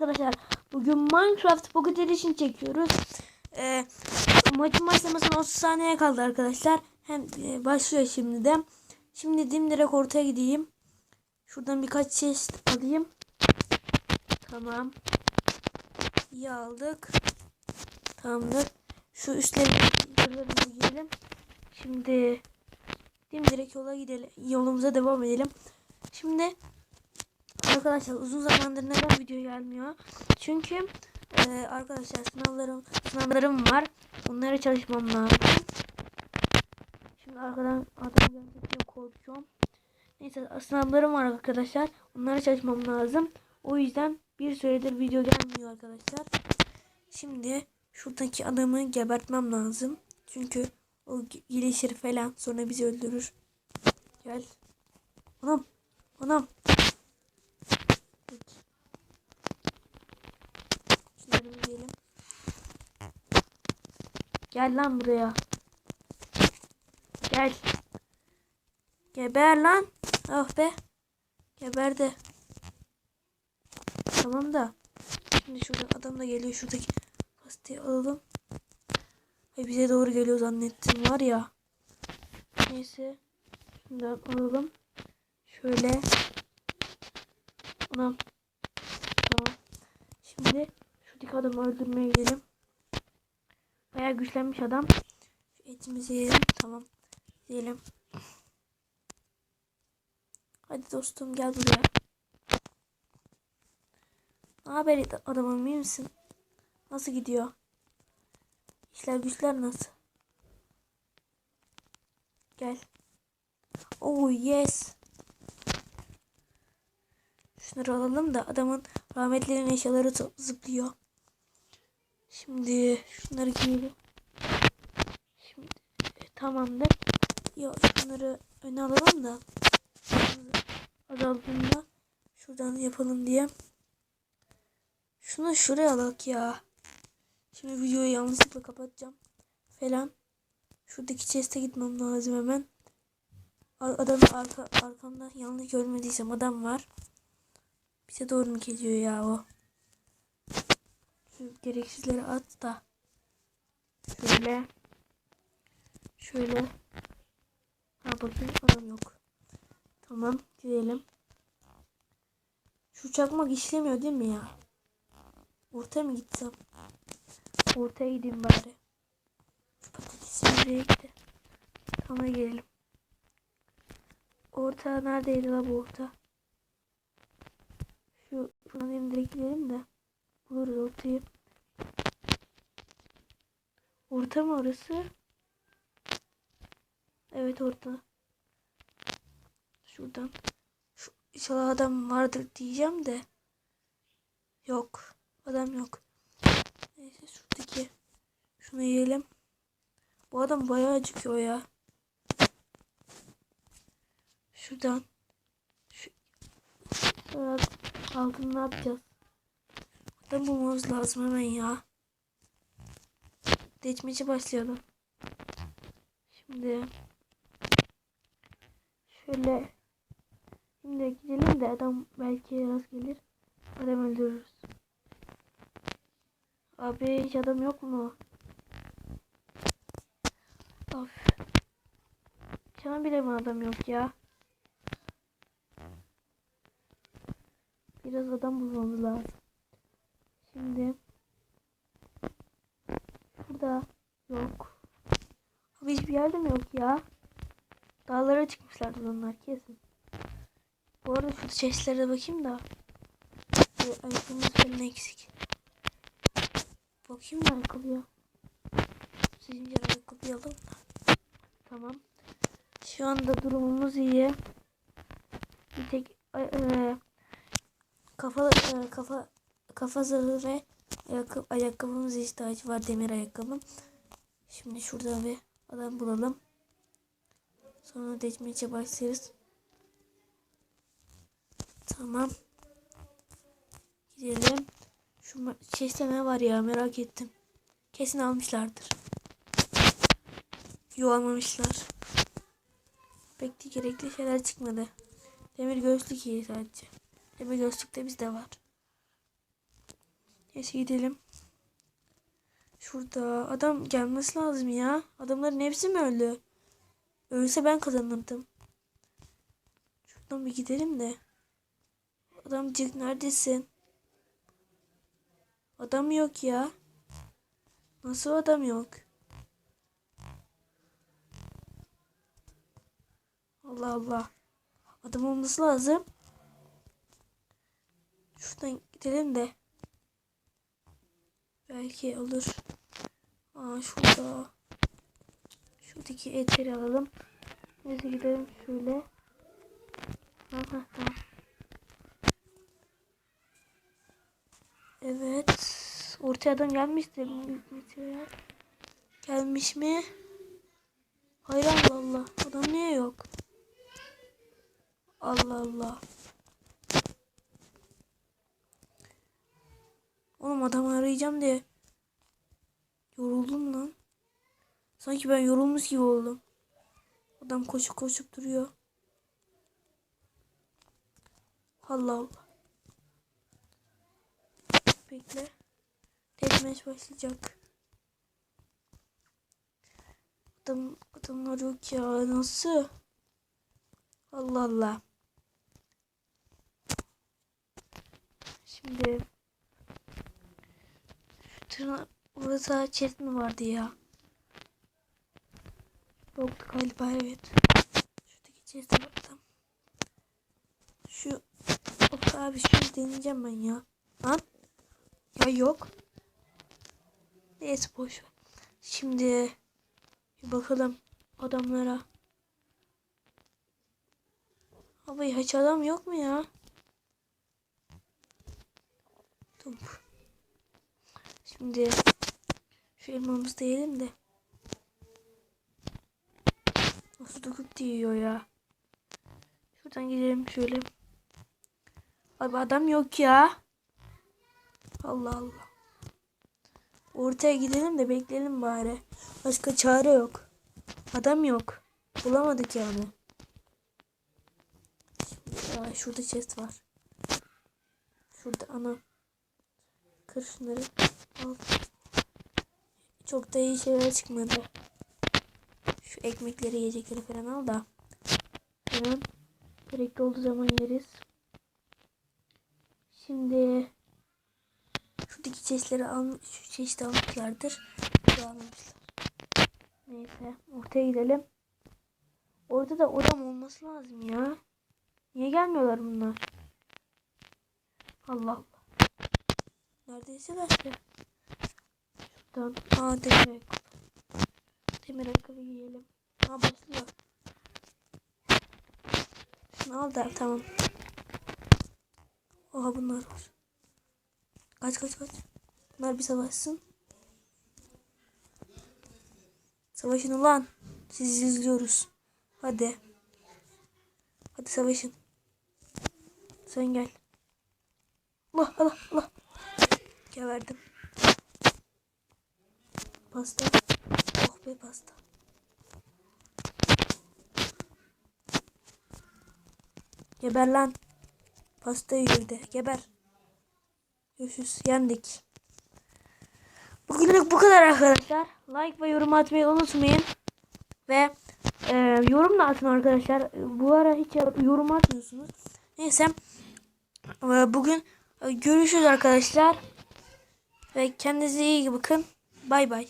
Arkadaşlar bugün Minecraft Pocket Edition çekiyoruz. Ee, maçın başlamasına 30 saniye kaldı arkadaşlar. Hem e, başlıyor şimdi de. Şimdi dimdirek ortaya gideyim. Şuradan birkaç çeşit alayım. Tamam. İyi aldık. Tamamdır. Şu üstleri giyelim. Şimdi dimdirek yola gidelim. Yolumuza devam edelim. Şimdi Arkadaşlar uzun zamandır neden video gelmiyor? Çünkü e, arkadaşlar sınavlarım sınavlarım var. Onlara çalışmam lazım. Şimdi arkadan adam gelecek diye korkuyorum. Neyse sınavlarım var arkadaşlar. Onlara çalışmam lazım. O yüzden bir süredir video gelmiyor arkadaşlar. Şimdi şuradaki adamı gebertmem lazım. Çünkü o gelişir falan sonra bizi öldürür. Gel. Anam. Anam. Şunları yiyelim. Gel lan buraya. Gel. Geber lan. Ah be. Geberdi. Tamam da. Şimdi şurada adam da geliyor. Şuradaki pastayı alalım. Ay bize doğru geliyor zannettim var ya. Neyse. Şundan alalım. Şöyle. Anam. Tamam. Şimdi şuradaki adamı öldürmeye gidelim. Bayağı güçlenmiş adam. Şu etimizi yiyelim. Tamam. Yiyelim. Hadi dostum gel buraya. Ne haber adamım iyi misin? Nasıl gidiyor? İşler güçler nasıl? Gel. Oh yes. Şunları alalım da adamın rahmetlerin eşyaları zıplıyor. Şimdi şunları giyelim. Şimdi e, tamamdır. Ya şunları öne alalım da azaldığında şuradan yapalım diye. Şunu şuraya alak ya. Şimdi videoyu yanlışlıkla kapatacağım. Falan. Şuradaki chest'e gitmem lazım hemen. Adam arka, arkamda yanlış görmediysem adam var. Bize doğru mu geliyor ya o? Şu gereksizleri at da. Şöyle. Şöyle. Ha bakayım adam yok. Tamam gidelim. Şu çakmak işlemiyor değil mi ya? Ortaya mı gitsem? Ortaya gideyim bari. Şu patatesim nereye gitti? Tamam gelelim. Orta neredeydi la bu orta? Şu şuradan direkt gidelim de buluruz ortayı. Orta mı orası? Evet orta. Şuradan. Şu, inşallah adam vardır diyeceğim de. Yok. Adam yok. Neyse şuradaki. Şunu yiyelim. Bu adam bayağı acıkıyor ya. Şuradan. Şu, şuradan altını ne yapacağız? Adam bulmamız lazım hemen ya. Deçmeci başlayalım. Şimdi şöyle şimdi gidelim de adam belki rast gelir. Adam öldürürüz. Abi hiç adam yok mu? Of. Sana bile mi adam yok ya? Biraz adam bulmamız lazım. Şimdi burada yok. Abi hiçbir yerde mi yok ya? Dağlara çıkmışlardı onlar kesin. Bu arada şu chestlere bakayım da. Ayakkabımız falan eksik. Bakayım da ayakkabıya. Zincir ayakkabıyı alalım da. Tamam. Şu anda durumumuz iyi. Bir tek e, e, kafa kafa zırhı ve ayakkabı, ayakkabımız ihtiyacı var demir ayakkabım. Şimdi şurada bir adam bulalım. Sonra deçmece başlarız. Tamam. Gidelim. Şu chest'te ne var ya merak ettim. Kesin almışlardır. Yo almamışlar. Pek de gerekli şeyler çıkmadı. Demir göğüslük iyi sadece. Göğüslük de bizde var. Neyse gidelim. Şurada adam gelmesi lazım ya. Adamların hepsi mi öldü? Ölse ben kazanırdım. Şuradan bir gidelim de. Adamcık neredesin? Adam yok ya. Nasıl adam yok? Allah Allah. Adam olması lazım. Şuradan gidelim de. Belki olur. Aa şurada. Şuradaki eteri alalım. Neyse gidelim şöyle. Aha tamam. Evet. Ortaya adam gelmişti. Gelmiş mi? Hayır Allah Allah. Adam niye yok? Allah Allah. Oğlum adam arayacağım diye. Yoruldum lan. Sanki ben yorulmuş gibi oldum. Adam koşup koşup duruyor. Allah Allah. Bekle. Deathmatch başlayacak. Adam, adamlar yok ya. Nasıl? Allah Allah. Şimdi tırnak burada chest mi vardı ya? Yok galiba evet. Şuradaki chest vardı. Şu Yok abi şunu deneyeceğim ben ya. Lan. Ya yok. Neyse boş ver. Şimdi bir bakalım adamlara. Abi hiç adam yok mu ya? Dur. Şimdi şu elmamızı de. Nasıl döküp diyor ya. Şuradan gidelim şöyle. Abi adam yok ya. Allah Allah. Ortaya gidelim de bekleyelim bari. Başka çare yok. Adam yok. Bulamadık yani. Aa, şurada chest var. Şurada ana. Kır şunları. Çok da iyi şeyler çıkmadı. Şu ekmekleri yiyecekleri falan al da. Hemen gerekli olduğu zaman yeriz. Şimdi şuradaki chestleri al, şu çeşidi almışlardır. Bu almamışlar. Neyse ortaya gidelim. Orada da odam olması lazım ya. Niye gelmiyorlar bunlar? Allah Allah. Neredeyse başka. Şuradan. Aa demir. Demir ayakkabı giyelim. Aa başlıyor. Şunu al da tamam. Oha bunlar var. Kaç kaç kaç. Bunlar bir savaşsın. Savaşın ulan. Sizi izliyoruz. Hadi. Hadi savaşın. Sen gel. Allah Allah Allah. Geberdim. Pasta. Oh be pasta. Geber lan. Pasta yürüdü. Geber. Görüşürüz. Yendik. Bugünlük bu kadar arkadaşlar. Like ve yorum atmayı unutmayın. Ve e, yorum da atın arkadaşlar. Bu ara hiç yorum atmıyorsunuz. Neyse. E, bugün e, görüşürüz arkadaşlar. Ve kendinize iyi bakın. Bay bay.